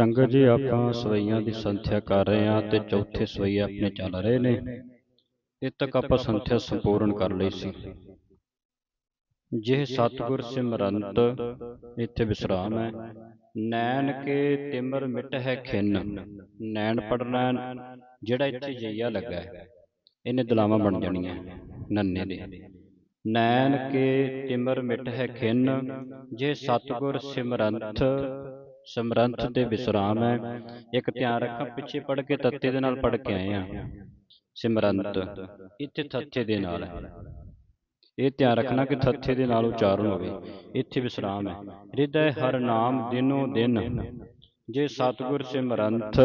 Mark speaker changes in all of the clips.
Speaker 1: ਸੰਗਤ ਜੀ ਆਪਾਂ ਸਵਈਆਂ ਦੀ ਸੰਥਿਆ ਕਰ ਰਹੇ ਹਾਂ ਤੇ ਚੌਥੇ ਸਵਈ ਆਪਣੇ ਚੱਲ ਰਹੇ ਨੇ। ਇਹ ਤੱਕ ਆਪਾਂ ਸੰਥਿਆ ਸੰਪੂਰਨ ਕਰ ਲਈ ਸੀ। ਜਿਹ ਸਤਿਗੁਰ ਸਿਮਰੰਤ ਇੱਥੇ ਵਿਸਰਾਮ ਹੈ। ਨੈਣ ਕੇ ਤਿਮਰ ਮਿਟ ਹੈ ਖਿੰਨ। ਨੈਣ ਪੜਨਾ ਜਿਹੜਾ ਇੱਥੇ ਜਈਆ ਲੱਗਾ ਹੈ। ਇਹਨੇ ਦਲਾਵਾਂ ਬਣ ਜਾਣੀਆਂ। ਨੰਨੇ ਦੇ ਨੈਣ ਕੇ ਤਿਮਰ ਮਿਟ ਹੈ ਖਿੰਨ। ਜੇ ਸਤਿਗੁਰ ਸਿਮਰੰਤ ਸਿਮਰੰਤ ਤੇ ਵਿਸਰਾਮ ਹੈ। ਇੱਕ ਧਿਆਨ ਰੱਖਾਂ ਪਿੱਛੇ ਪੜ ਕੇ ਤੱਤੇ ਦੇ ਨਾਲ ਪੜ ਕੇ ਆਏ ਆ ਸਿਮਰੰਤ ਇੱਥੇ ਥੱਥੇ ਦੇ ਨਾਲ ਹੈ। ਇਹ ਧਿਆਨ ਰੱਖਣਾ ਕਿ ਥੱਥੇ ਦੇ ਨਾਲ ਉਚਾਰਨ ਹੋਵੇ। ਇੱਥੇ ਵਿਸਰਾਮ ਹੈ। ਹਿਰਦੈ ਹਰ ਨਾਮ ਦਿਨੋ ਦਿਨ। ਜੇ ਸਤਿਗੁਰ ਸਿਮਰੰਤ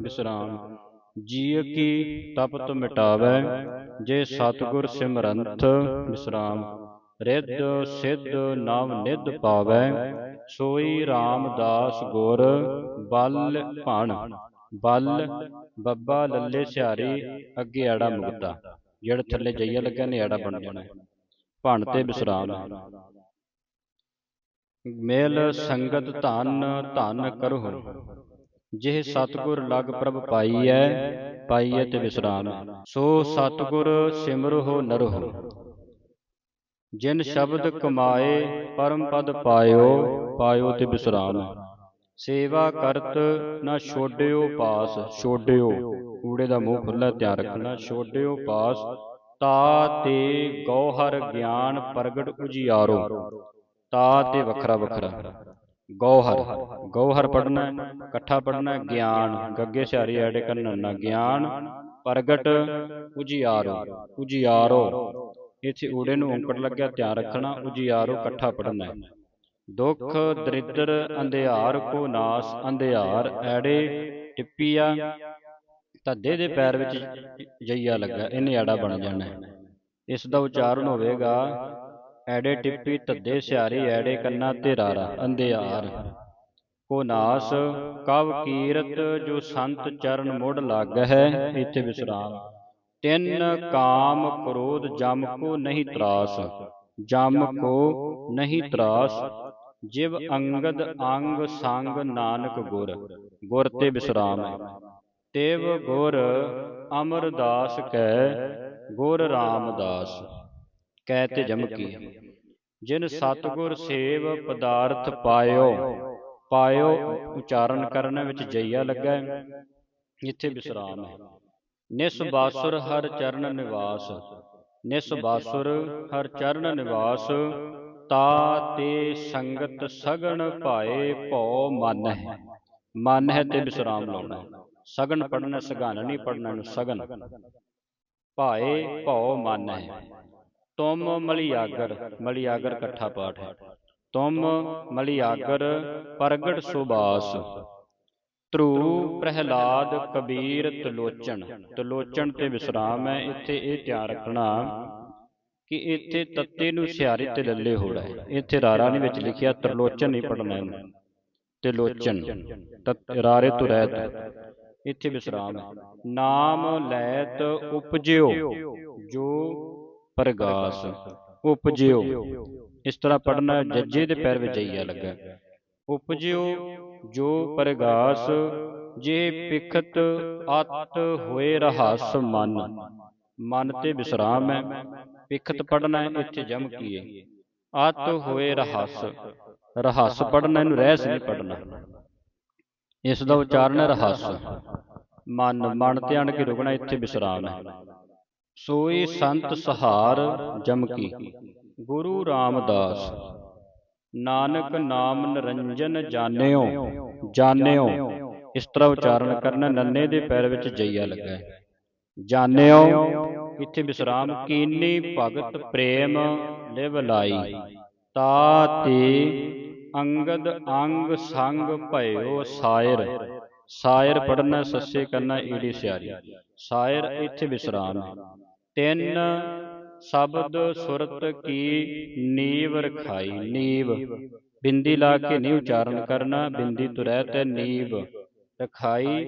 Speaker 1: ਵਿਸਰਾਮ ਜੀਅ ਕੀ ਤਪਤ ਮਿਟਾਵੇ। ਜੇ ਸਤਿਗੁਰ ਸਿਮਰੰਤ ਵਿਸਰਾਮ ਰਿੱਧ ਸਿੱਧ ਨਾਮ ਨਿਧ ਪਾਵੇ। ਸੋਈ ਰਾਮਦਾਸ ਗੁਰ ਬਲ ਭਣ। ਬਲ ਬੱਬਾ ਲੱਲੇ ਸਿਹਾਰੀ ਅੱਗੇ ਆੜਾ ਮੁਕਤਾ ਜਿਹੜਾ ਥੱਲੇ ਜਈਆ ਲੱਗਾ ਨੇ ਆੜਾ ਬਣ ਜਾਣਾ ਭਣ ਤੇ ਵਿਸਰਾਮ। ਮੇਲ ਸੰਗਤ ਧਨ ਧਨ ਕਰਹੁ। ਜਿਹ ਸਤਗੁਰ ਲਗ ਪ੍ਰਭ ਪਾਈਐ ਪਾਈਐ ਤੇ ਵਿਸਰਾਮ। ਸੋ ਸਤਗੁਰ ਸਿਮਰਹੁ ਨਰਹੁ। ਜਿਨ ਸ਼ਬਦ ਕਮਾਏ ਪਰਮ ਪਦ ਪਾਇਓ ਪਾਇਓ ਤੇ ਵਿਸਰਾਮ ਸੇਵਾ ਕਰਤ ਨਾ ਛੋਡਿਓ ਪਾਸ ਛੋਡਿਓ। ਊੜੇ ਦਾ ਮੂੰਹ ਖੁੱਲਾ ਧਿਆਨ ਰੱਖਣਾ ਛੋਡਿਓ ਪਾਸ। ਤਾ ਤੇ ਗੌਹਰ ਗਿਆਨ ਪ੍ਰਗਟ ਉਜਿਆਰੋ। ਤਾ ਤੇ ਵੱਖਰਾ ਵੱਖਰਾ। ਗੌਹਰ ਗੌਹਰ ਪੜਨਾ ਇਕੱਠਾ ਪੜਨਾ ਗਿਆਨ। ਗੱਗੇ ਸਿਹਾਰੀ ਐਡੇ ਨਾ ਗਿਆਨ ਪ੍ਰਗਟ ਉਜਿਆਰੋ ਉਜਿਆਰੋ। ਇੱਥੇ ਊੜੇ ਨੂੰ ਔਂਕੜ ਲੱਗਿਆ ਧਿਆਨ ਰੱਖਣਾ ਉਜਿਆਰੋ ਇਕੱਠਾ ਪੜਨਾ ਹੈ। ਦੁੱਖ ਦਰਿਦਰ ਅੰਧਿਆਰ ਕੋ ਨਾਸ ਅੰਧਿਆਰ ਐੜੇ ਟਿੱਪੀਆ। ਧੱਦੇ ਦੇ ਪੈਰ ਵਿੱਚ ਜਈਆ ਲੱਗਾ ਇਹਨੇ ਆੜਾ ਬਣ ਜਾਣਾ ਇਸ ਦਾ ਉਚਾਰਨ ਹੋਵੇਗਾ ਐੜੇ ਟਿੱਪੀ ਧੱਦੇ ਸਿਆਰੇ ਐੜੇ ਕੰਨਾ ਤੇ ਰਾਰਾ ਅੰਧਿਆਰ। ਕੋ ਨਾਸ ਕਵ ਕੀਰਤ ਜੋ ਸੰਤ ਚਰਨ ਮੁੜ ਲੱਗ ਹੈ ਇੱਥੇ ਵਿਸਰਾਮ। ਤਿੰਨ ਕਾਮ ਕ੍ਰੋਧ ਜਮ ਕੋ ਨਹੀਂ ਤਰਾਸ। ਜਮ ਕੋ ਨਹੀਂ ਤਰਾਸ। ਜਿਵ ਅੰਗਦ ਅੰਗ ਸੰਗ ਨਾਨਕ ਗੁਰ। ਗੁਰ। ਤੇ ਵਿਸਰਾਮ ਹੈ ਤੇਵ ਗੁਰ ਅਮਰਦਾਸ ਕੈ ਗੁਰ ਰਾਮਦਾਸ। ਕਹਿ ਤੇ ਜਮਕੀ ਜਿਨ ਸਤਗੁਰ ਸੇਵ ਪਦਾਰਥ ਪਾਇਓ ਪਾਇਓ ਉਚਾਰਨ ਕਰਨ ਵਿੱਚ ਜਈਆ ਲੱਗਾ। ਇੱਥੇ ਵਿਸਰਾਮ ਹੈ। ਨਿਸ ਬਾਸੁਰ ਹਰ ਚਰਨ ਨਿਵਾਸ। ਨਿਸ ਬਾਸੁਰ ਹਰ ਚਰਨ ਨਿਵਾਸ। ਤਾ ਤੇ ਸੰਗਤ ਸਗਣ ਭਾਏ ਭਉ ਮਨ ਹੈ। ਮਨ। ਹੈ ਤੇ ਵਿਸਰਾਮ ਲਾਉਣਾ। ਸਗਨ ਪੜਨਾ ਸਗਨ ਨਹੀਂ ਪੜਨਾ ਨੂੰ ਸਗਨ ਭਾਏ ਭਉ ਮਨ ਹੈ। ਤੁਮ ਮਲਿਆਗਰ ਮਲਿਆਗਰ ਇਕੱਠਾ ਪਾਠ ਹੈ। ਤੁਮ ਮਲਿਆਗਰ ਪ੍ਰਗਟ ਸੁਬਾਸ ਧਰੂ ਪ੍ਰਹਿਲਾਦ ਕਬੀਰ ਤਲੋਚਨ। ਤਲੋਚਨ। ਤੇ ਵਿਸਰਾਮ ਹੈ ਇੱਥੇ ਇਹ ਧਿਆਨ ਰੱਖਣਾ ਕਿ ਇੱਥੇ ਤੱਤੇ ਨੂੰ ਸਿਆਰੇ ਤੇ ਲੱਲੇ ਹੋੜਾ ਹੈ। ਇੱਥੇ ਰਾਰਾ ਨਹੀਂ ਵਿੱਚ ਲਿਖਿਆ ਤਰਲੋਚਨ ਨਹੀਂ ਪੜਨਾ ਇਹਨੂੰ ਤੇ ਲੋਚਨ ਰਾਰੇ ਤੋਂ ਰਹਿਤ। ਇੱਥੇ ਵਿਸਰਾਮ ਹੈ। ਨਾਮ ਲੈਤ ਉਪਜਿਓ ਜੋ ਪ੍ਰਗਾਸ। ਉਪਜਿਓ। ਇਸ ਤਰ੍ਹਾਂ ਪੜਨਾ ਜੱਜੇ ਦੇ ਪੈਰ ਵਿੱਚ ਜਈਆ ਲੱਗਾ ਉਪਜਿਓ ਜੋ ਪ੍ਰਗਾਸ ਜੇ ਪਿਖਤ ਅਤ ਹੋਏ ਰਹਸ ਮਨ। ਮਨ। ਤੇ ਵਿਸਰਾਮ ਹੈ। ਪਿਖਤ ਪੜਨਾ ਇੱਥੇ ਜਮ ਕੀਏ। ਅਤ ਹੋਏ ਰਹਸ। ਰਹੱਸ। ਪੜਨਾ ਇਹਨੂੰ ਰਹਿਸ ਨਹੀਂ ਪੜਨਾ ਇਸ ਦਾ ਉਚਾਰਨ ਰਹੱਸ। ਮਨ ਮਨ ਤੇ ਆਣ ਕੇ ਰੁਕਣਾ ਇੱਥੇ ਵਿਸਰਾਮ ਹੈ। ਸੋਈ ਸੰਤ ਸਹਾਰ ਜਮਕੀ ਗੁਰੂ ਰਾਮਦਾਸ। ਨਾਨਕ ਨਾਮ ਨਿਰੰਜਨ ਜਾਣਿਓ ਜਾਣਿਓ ਇਸ ਤਰ੍ਹਾਂ ਉਚਾਰਨ ਕਰਨਾ ਨੰਨੇ ਦੇ ਪੈਰ ਵਿੱਚ ਜਈਆ ਲੱਗਾ ਹੈ। ਜਾਣਿਓ ਇੱਥੇ ਵਿਸਰਾਮ ਕੀਨੀ ਭਗਤ ਪ੍ਰੇਮ ਲਿਵ ਲਾਈ। ਤਾ ਤੇ ਅੰਗਦ ਅੰਗ ਸੰਗ ਭਇਓ ਸਾਇਰ। ਸਾਇਰ। ਪੜਨਾ ਸੱਸੇ ਕਰਨਾ ਈੜੀ ਸਿਆਰੀ। ਸਾਇਰ ਇੱਥੇ ਵਿਸਰਾਮ। ਤਿੰਨ ਸ਼ਬਦ ਸੁਰਤ ਕੀ ਨੀਵ ਰਖਾਈ? ਨੀਵ। ਬਿੰਦੀ ਲਾ ਕੇ ਨਹੀਂ ਉਚਾਰਨ ਕਰਨਾ ਬਿੰਦੀ ਤੋਂ ਰਹਿਤ ਹੈ ਨੀਵ। ਰਖਾਈ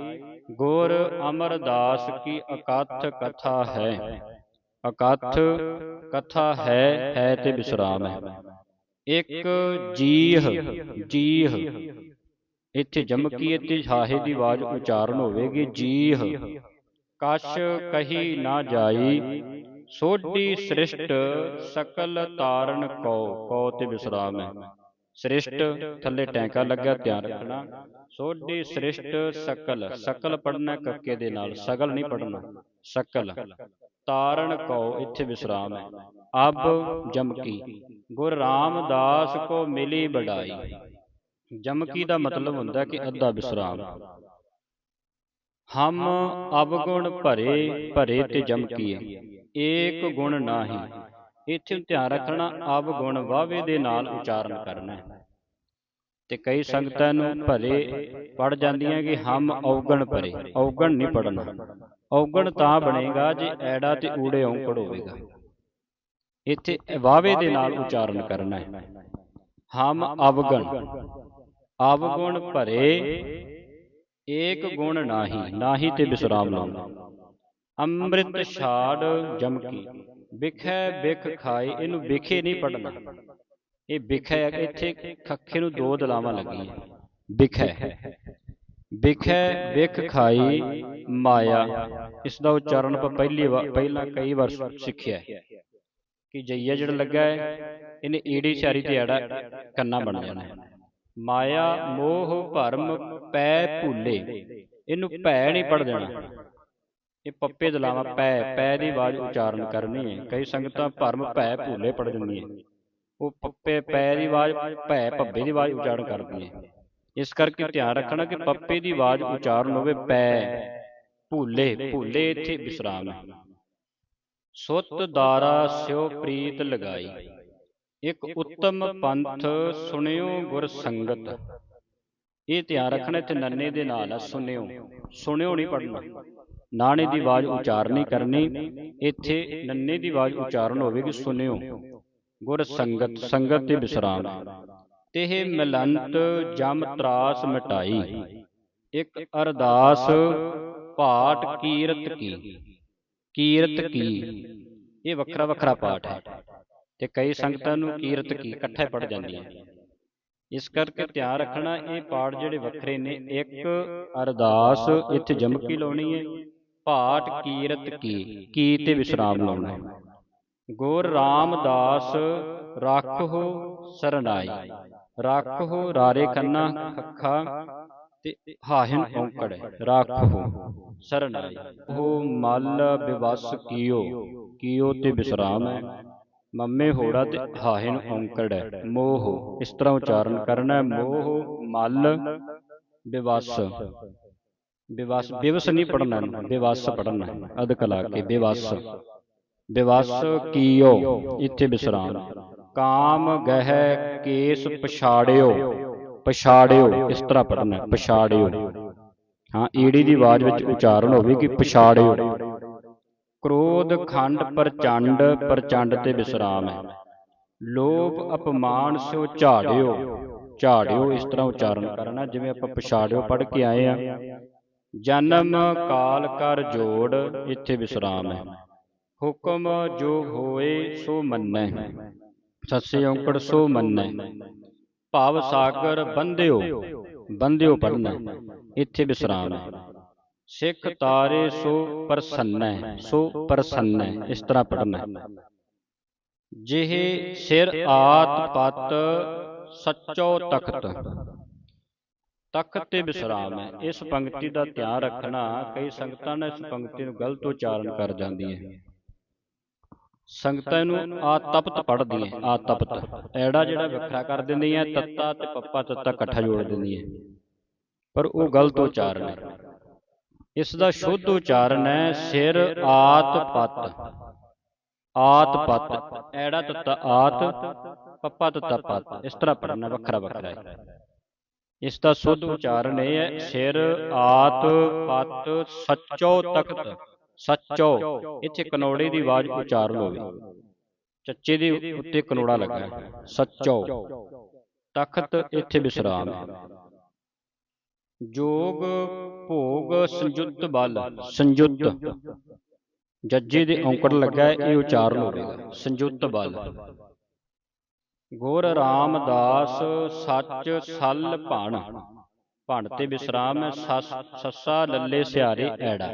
Speaker 1: ਗੁਰ ਅਮਰਦਾਸ ਕੀ ਅਕਥ ਕਥਾ ਹੈ? ਅਕਥ ਕਥਾ ਹੈ ਹੈ ਤੇ ਵਿਸਰਾਮ ਹੈ। ਇੱਕ ਜੀਹ ਜੀਹ ਇੱਥੇ ਜਮਕੀ ਤੇ ਹਾਹੇ ਦੀ ਆਵਾਜ਼ ਉਚਾਰਨ ਹੋਵੇਗੀ ਜੀਹ। ਕਛ ਕਹੀ ਨਾ ਜਾਈ। ਸੋਢੀ ਸ੍ਰਿਸ਼ਟ ਸਕਲ ਤਾਰਨ ਕਉ ਕਉ ਤੇ ਵਿਸਰਾਮ ਹੈ। ਸ੍ਰਿਸ਼ਟ ਥੱਲੇ ਟੈਂਕਾ ਲੱਗਾ ਧਿਆਨ ਰੱਖਣਾ। ਸੋਢੀ ਸ੍ਰਿਸ਼ਟ ਸਕਲ ਸਕਲ ਪੜਨਾ ਕੱਕੇ ਦੇ ਨਾਲ ਸਗਲ ਨਹੀਂ ਪੜਨਾ ਸਕਲ। ਤਾਰਨ ਕਉ ਇੱਥੇ ਵਿਸਰਾਮ ਹੈ। ਅਬ ਜਮਕੀ ਗੁਰ ਰਾਮਦਾਸ ਕੋ ਮਿਲੀ ਬੜਾਈ ਜਮਕੀ ਦਾ ਮਤਲਬ ਹੁੰਦਾ ਕਿ ਅੱਧਾ ਵਿਸਰਾਮ। ਹਮ ਅਵਗੁਣ ਭਰੇ ਭਰੇ ਤੇ ਜਮਕੀਏ ਏਕ ਗੁਣ ਨਾਹੀ। ਇੱਥੇ ਧਿਆਨ ਰੱਖਣਾ ਅਵਗੁਣ ਵਾਵੇ ਦੇ ਨਾਲ ਉਚਾਰਨ ਕਰਨਾ ਹੈ। ਤੇ ਕਈ ਸੰਗਤਾਂ ਨੂੰ ਭਰੇ ਪੜ ਜਾਂਦੀਆਂ ਕਿ ਹਮ ਔਗਣ ਭਰੇ ਔਗਣ ਨਹੀਂ ਪੜਨਾ। ਔਗਣ ਤਾਂ ਬਣੇਗਾ ਜੇ ਐੜਾ ਤੇ ਊੜੇ ਔਂਕੜ ਹੋਵੇਗਾ। ਇੱਥੇ ਵਾਵੇ ਦੇ ਨਾਲ ਉਚਾਰਨ ਕਰਨਾ ਹੈ। ਹਮ ਅਵਗਣ ਅਵਗੁਣ ਭਰੇ, ਏਕ ਗੁਣ ਨਾਹੀ ਨਾਹੀ ਤੇ ਵਿਸਰਾਮ ਲਾਉਣਾ। ਅੰਮ੍ਰਿਤ ਛਾੜ ਜਮਕੀ ਵਿਖੈ ਵਿਖ ਖਾਈ ਇਹਨੂੰ ਵਿਖੇ ਨਹੀਂ ਪੜਨਾ ਇਹ ਵਿਖੈ ਇੱਥੇ ਖੱਖੇ ਨੂੰ ਦੋ ਦਲਾਵਾਂ ਲੱਗੀਆਂ। ਵਿਖੈ। ਵਿਖੈ ਵਿਖ ਖਾਈ ਮਾਇਆ। ਇਸ ਦਾ ਉਚਾਰਨ ਆਪਾਂ ਪਹਿਲੀ ਵਾਰ ਪਹਿਲਾਂ ਕਈ ਵਾਰ ਸਿੱਖਿਆ ਹੈ ਕਿ ਜਈਆ ਜਿਹੜਾ ਲੱਗਾ ਹੈ, ਇਹਨੇ ਈੜੀ ਚਾਰੀ ਤੇ ਐੜਾ ਕੰਨਾ ਬਣ ਜਾਣਾ ਹੈ। ਮਾਇਆ, ਮੋਹ, ਭਰਮ, ਪੈ, ਭੁੱਲੇ। ਇਹਨੂੰ ਭੈ ਨਹੀਂ ਪੜ ਦੇਣਾ। ਇਹ ਪੱਪੇ ਦਲਾਵਾ ਪੈ ਪੈ ਦੀ ਆਵਾਜ਼ ਉਚਾਰਨ ਕਰਨੀ ਹੈ। ਕਈ ਸੰਗਤਾਂ ਭਰਮ ਭੈ ਭੁੱਲੇ ਪੜ ਹੈ। ਉਹ ਪੱਪੇ, ਪੈ ਦੀ ਆਵਾਜ਼, ਭੈ ਭੱਬੇ ਦੀ ਆਵਾਜ਼ ਉਚਾਰਨ ਕਰਦੀ ਹੈ। ਇਸ ਕਰਕੇ ਧਿਆਨ ਰੱਖਣਾ ਕਿ ਪੱਪੇ ਦੀ ਆਵਾਜ਼ ਉਚਾਰਨ ਹੋਵੇ, ਪੈ, ਭੁੱਲੇ ਭੁੱਲੇ ਇੱਥੇ ਵਿਸਰਾਮ ਹੈ। ਸੁਤ ਦਾਰਾ ਸਿਓ ਪ੍ਰੀਤ ਲਗਾਈ। ਇੱਕ ਉੱਤਮ ਪੰਥ ਸੁਣਿਓ ਗੁਰ ਸੰਗਤ। ਇਹ ਧਿਆਨ ਰੱਖਣਾ ਇੱਥੇ ਨੰਨੇ ਦੇ ਨਾਲ ਆ ਸੁਣਿਓ। ਸੁਣਿਓ ਨਹੀਂ ਪੜਨਾ ਨਾਣੇ ਦੀ ਆਵਾਜ਼ ਉਚਾਰਨ ਕਰਨੀ ਇੱਥੇ ਨੰਨੇ ਦੀ ਆਵਾਜ਼ ਉਚਾਰਨ ਹੋਵੇਗੀ ਸੁਣਿਓ। ਗੁਰ ਸੰਗਤ ਸੰਗਤ ਤੇ ਵਿਸਰਾਮ। ਤੇਹ ਮਿਲੰਤ ਜਮ ਤਰਾਸ ਮਿਟਾਈ। ਇੱਕ ਅਰਦਾਸ ਪਾਠ ਕੀਰਤ ਕੀ? ਕੀਰਤ ਕੀ? ਇਹ ਵੱਖਰਾ ਵੱਖਰਾ ਪਾਠ ਹੈ। ਤੇ ਕਈ ਸੰਗਤਾਂ ਨੂੰ ਕੀਰਤ ਕੀ ਇਕੱਠੇ ਪੜ ਜਾਂਦੀਆਂ। ਇਸ ਕਰਕੇ ਧਿਆਨ ਰੱਖਣਾ ਇਹ ਪਾਠ ਜਿਹੜੇ ਵੱਖਰੇ ਨੇ ਇੱਕ ਅਰਦਾਸ ਇੱਥੇ ਜਮਕੀ ਲਾਉਣੀ ਹੈ। ਪਾਠ ਕੀਰਤ ਕੀ ਕੀ ਤੇ ਵਿਸਰਾਮ ਲਾਉਣਾ। ਹੈ ਗੁਰ ਰਾਮਦਾਸ ਰੱਖੋ ਸਰਨਾਈ ਰੱਖੋ ਰਾਰੇ ਕੰਨਾ ਖੱਖਾ ਤੇ ਹਾਹਿਨ ਔਂਕੜ। ਹੈ ਰੱਖੋ ਸਰਨਾਈ ਉਹ ਮਲ ਵਿਵਸ ਕੀਓ ਕੀਓ ਤੇ ਵਿਸਰਾਮ ਹੈ। ਮੰਮੇ ਹੋੜਾ ਤੇ ਹਾਹਿਨ ਔਂਕੜ। ਹੈ ਮੋਹ ਇਸ ਤਰ੍ਹਾਂ ਉਚਾਰਨ ਕਰਨਾ ਹੈ। ਮੋਹ ਮਲ ਵਿਵਸ ਵਿਵਸ ਨਹੀਂ ਪੜਨਾ ਵਿਵਸ ਪੜਨਾ ਅਦਕ ਲਾ ਕੇ ਵਿਵਸ ਵਿਵਸ ਕੀਓ ਇੱਥੇ ਵਿਸਰਾਮ ਕਾਮ ਗਹਿ ਕੇਸ ਪਛਾੜਿਓ ਪਛਾੜਿਓ ਇਸ ਤਰ੍ਹਾਂ ਪੜਨਾ ਪਛਾੜਿਓ ਹਾਂ ਈੜੀ ਦੀ ਆਵਾਜ਼ ਵਿੱਚ ਉਚਾਰਨ ਹੋਵੇ ਕਿ ਪਛਾੜਿਓ ਕ੍ਰੋਧ ਖੰਡ ਪ੍ਰਚੰਡ ਪ੍ਰਚੰਡ ਤੇ ਵਿਸਰਾਮ ਹੈ ਲੋਭ ਅਪਮਾਨ ਸਿਓ ਝਾੜਿਓ ਝਾੜਿਓ ਇਸ ਤਰ੍ਹਾਂ ਉਚਾਰਨ ਕਰਨਾ ਜਿਵੇਂ ਆਪਾਂ ਪਛਾੜਿਓ ਪੜ ਕੇ ਆਏ ਆ ਜਨਮ ਕਾਲ ਕਰ ਜੋੜ, ਇੱਥੇ ਵਿਸਰਾਮ ਹੈ। ਹੁਕਮ ਜੋ ਹੋਏ ਸੋ ਮੰਨੈ। ਸੱਸੇ ਔਂਕੜ ਸੋ ਮੰਨੈ। ਭਾਵ ਸਾਗਰ ਬੰਧਿਓ ਬੰਧਿਓ ਪੜਨਾ ਇੱਥੇ ਵਿਸਰਾਮ ਹੈ। ਸਿੱਖ ਤਾਰੇ ਸੋ ਪ੍ਰਸੰਨੈ ਸੋ ਪ੍ਰਸੰਨੈ, ਇਸ ਤਰ੍ਹਾਂ ਪੜਨਾ ਜਿਹੇ ਸਿਰ ਆਤ ਪਤ, ਸੱਚੋ ਤਖਤ। ਤਖਤ ਤੇ ਵਿਸਰਾਮ ਹੈ। ਇਸ ਪੰਕਤੀ ਦਾ ਧਿਆਨ ਰੱਖਣਾ ਕਈ ਸੰਗਤਾਂ ਨੇ ਇਸ ਪੰਕਤੀ ਨੂੰ ਗਲਤ ਉਚਾਰਨ ਕਰ ਜਾਂਦੀਆਂ ਸੰਗਤਾਂ ਨੂੰ ਆ ਤਪਤ ਪੜਦੀਆਂ ਆ ਤਪਤ ਐੜਾ ਜਿਹੜਾ ਵੱਖਰਾ ਕਰ ਦਿੰਦੀਆਂ ਤੱਤਾ ਤੇ ਪੱਪਾ ਤੱਤਾ ਇਕੱਠਾ ਜੋੜ ਦਿੰਦੀਆਂ ਪਰ ਉਹ ਗਲਤ ਉਚਾਰਨ ਹੈ। ਇਸ ਦਾ ਸ਼ੁੱਧ ਉਚਾਰਨ ਹੈ ਸਿਰ ਆਤ ਪਤ ਆਤ ਪਤ ਐੜਾ ਤੱਤਾ ਆਤ ਪੱਪਾ ਤੱਤਾ ਪਤ। ਇਸ ਤਰ੍ਹਾਂ ਪੜਨਾ ਵੱਖਰਾ ਵੱਖਰਾ ਹੈ। ਇਸ ਦਾ ਸ਼ੁੱਧ ਉਚਾਰਨ ਇਹ ਹੈ, ਸਿਰ, ਆਤ, ਪਤ, ਸੱਚੋ, ਤਖਤ, ਸੱਚੋ। ਇੱਥੇ ਕਨੋੜੇ ਦੀ ਆਵਾਜ਼ ਉਚਾਰਨ ਹੋਵੇ। ਚੱਚੇ ਦੇ ਉੱਤੇ ਕਨੋੜਾ ਲੱਗਾ ਸੱਚੋ। ਤਖਤ ਇੱਥੇ ਵਿਸਰਾਮ ਹੈ। ਜੋਗ, ਭੋਗ, ਸੰਯੁਕਤ ਬਲ, ਸੰਯੁਕਤ। ਜੱਜੇ ਦੇ ਔਂਕੜ ਲੱਗਾ ਇਹ ਉਚਾਰਨ ਹੋਵੇਗਾ। ਸੰਯੁਕਤ ਬਲ। ਗੁਰ ਰਾਮਦਾਸ ਸੱਚ ਸੱਲ ਭਣ। ਭੰਡ ਤੇ ਵਿਸਰਾਮ ਹੈ, ਸੱਸਾ ਲੱਲੇ ਸਿਹਾਰੇ ਐੜਾ।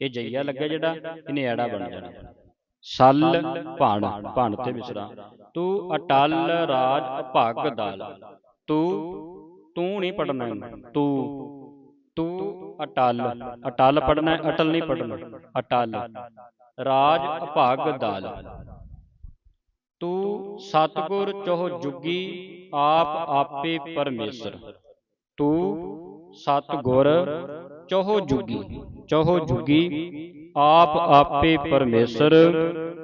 Speaker 1: ਇਹ ਜਈਆ ਲੱਗਿਆ ਜਿਹੜਾ, ਇਹਨੇ ਐੜਾ ਬਣ ਜਾਣਾ। ਸੱਲ ਭਣ ਭਣ ਤੇ ਵਿਸਰਾਮ। ਤੂੰ ਅਟਲ ਰਾਜ ਅਭਾਗ ਦਾਲ। ਤੂੰ ਤੂੰ ਨਹੀਂ ਪੜਨਾ ਤੂੰ ਤੂੰ ਅਟਲ। ਅਟਲ ਪੜਨਾ ਅਟਲ ਨਹੀਂ ਪੜਨਾ ਅਟਲ। ਰਾਜ ਅਭਾਗ ਦਾਲ। ਤੂੰ ਸਤਗੁਰ ਚੋਹ ਜੁਗੀ, ਆਪ ਆਪੇ ਪਰਮੇਸ਼ਰ। ਤੂੰ ਸਤਗੁਰ ਚੋਹ ਜੁਗੀ ਚੋਹ ਜੁਗੀ, ਆਪ ਆਪੇ ਪਰਮੇਸ਼ਰ।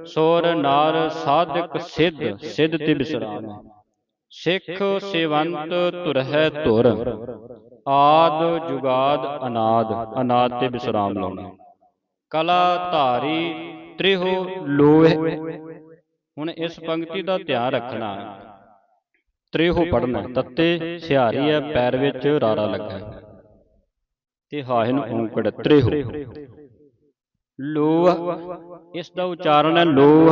Speaker 1: ਸੋਰ ਨਾਰ ਸਾਧਕ ਸਿੱਧ ਸਿੱਧ ਤੇ ਵਿਸਰਾਮ ਸਿੱਖ ਸੇਵੰਤ ਤੁਰਹਿ ਧੁਰ ਆਦ ਜੁਗਾਦ ਅਨਾਦ ਅਨਾਦ ਤੇ ਵਿਸਰਾਮ ਲਾਉਣਾ। ਕਲਾ ਧਾਰੀ ਤ੍ਰਿਹੁ ਲੋਹ। ਹੁਣ ਇਸ ਪੰਕਤੀ ਦਾ ਧਿਆਨ ਰੱਖਣਾ। ਤ੍ਰਿਹੁ ਪੜਨਾ ਤੱਤੇ ਸਿਹਾਰੀ ਹੈ ਪੈਰ ਵਿੱਚ ਰਾਰਾ ਲੱਗਾ। ਤੇ ਹਾਹੇ ਨੂੰ ਔਂਕੜ ਤ੍ਰਿਹੁ। ਲੋਹ। ਇਸ ਦਾ ਉਚਾਰਨ ਹੈ ਲੋਹ।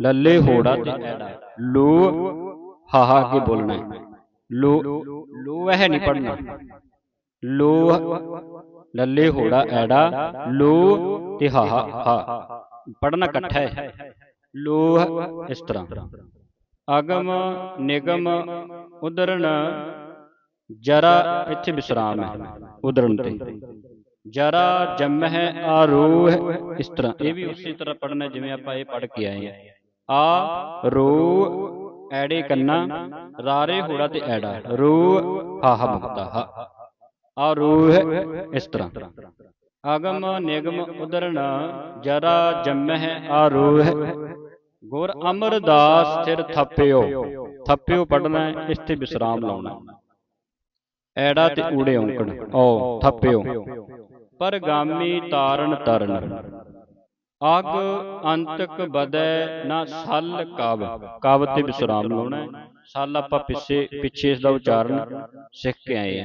Speaker 1: ਲੱਲੇ ਹੋੜਾ ਤੇ ਐੜਾ। ਲੋਹ। ਹਾਹਾ ਕੇ ਬੋਲਣਾ ਹੈ। ਲੋ ਲੋਹ ਹੈ ਨਹੀਂ ਪੜਨਾ ਲੋਹ। ਲੱਲੇ ਹੋੜਾ ਐੜਾ। ਲੋਹ ਤੇ ਹਾਹਾ ਹਾ ਪੜਨਾ ਇਕੱਠਾ ਹੈ। ਲੋਹ ਇਸ ਤਰ੍ਹਾਂ। ਅਗਮ ਨਿਗਮ ਉਦਰਣ ਜਰਾ ਇੱਥੇ ਵਿਸਰਾਮ ਹੈ ਉਦਰਣ ਤੇ। ਜਰਾ ਜਮਹਿ ਆਰੋਹ ਇਸ ਤਰ੍ਹਾਂ। ਇਹ ਵੀ ਉਸੇ ਤਰ੍ਹਾਂ ਪੜਨਾ ਜਿਵੇਂ ਆਪਾਂ ਇਹ ਪੜ ਕੇ ਆਏ ਆ ਆ ਰੋ ਐੜੇ ਕੰਨਾ ਰਾਰੇ ਹੋੜਾ ਤੇ ਐੜਾ। ਰੋ ਹਾਹ ਮੁਕਤਾ ਹਾ। ਆ ਰੂਹ ਇਸ ਤਰ੍ਹਾਂ। ਅਗਮ ਨਿਗਮ ਉਦਰਣ ਜਰਾ ਜਮਹਿ ਆਰੋਹ ਗੁਰ ਅਮਰਦਾਸ ਸਥਿਰ ਥੱਪਿਓ। ਥੱਪਿਓ। ਪੜਨਾ ਇਸ ਤੇ ਵਿਸਰਾਮ ਲਾਉਣਾ ਐੜਾ ਤੇ ਊੜੇ ਔਂਕੜ ਓ ਥੱਪਿਓ। ਪਰ ਗਾਮੀ ਤਾਰਨ ਤਰਨ ਅਗ ਅੰਤਕ ਬਦੈ ਨਾ ਸਲ ਕਵ। ਕਵ। ਤੇ ਵਿਸਰਾਮ ਲਾਉਣਾ। ਸਲ ਆਪਾਂ ਪਿੱਛੇ ਪਿੱਛੇ ਇਸ ਦਾ ਉਚਾਰਨ ਸਿੱਖ ਕੇ ਆਏ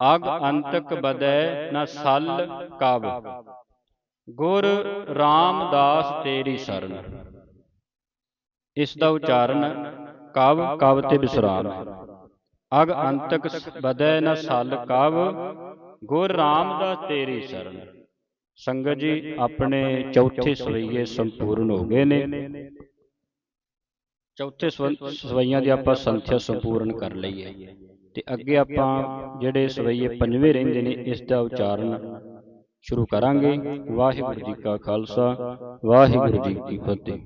Speaker 1: ਆ ਅਗ ਅੰਤਕ ਬਦੈ ਨਾ ਸਲ ਕਵ। ਗੁਰ ਰਾਮਦਾਸ ਤੇਰੀ ਸ਼ਰਨ। ਇਸ ਦਾ ਉਚਾਰਨ ਕਵ ਕਵ ਤੇ ਵਿਸਰਾਮ ਹੈ ਅਗ ਅੰਤਕ ਬਦੈ ਨ ਸਲ ਕਵ, ਗੁਰ ਰਾਮਦਾਸ ਤੇਰੀ ਸ਼ਰਨ। ਸੰਗਤ ਜੀ, ਆਪਣੇ ਚੌਥੇ ਸਵਈਏ ਸੰਪੂਰਨ ਹੋ ਗਏ ਨੇ। ਚੌਥੇ ਸਵਈਆਂ ਦੀ ਆਪਾਂ ਸੰਥਿਆ ਸੰਪੂਰਨ ਕਰ ਲਈ ਹੈ। ਤੇ ਅੱਗੇ ਆਪਾਂ ਜਿਹੜੇ ਸਵਈਏ ਪੰਜਵੇਂ ਰਹਿੰਦੇ ਨੇ, ਇਸ ਦਾ ਉਚਾਰਨ ਸ਼ੁਰੂ ਕਰਾਂਗੇ। ਵਾਹਿਗੁਰੂ ਜੀ ਕਾ ਖਾਲਸਾ, ਵਾਹਿਗੁਰੂ ਜੀ ਕੀ ਫਤਿਹ।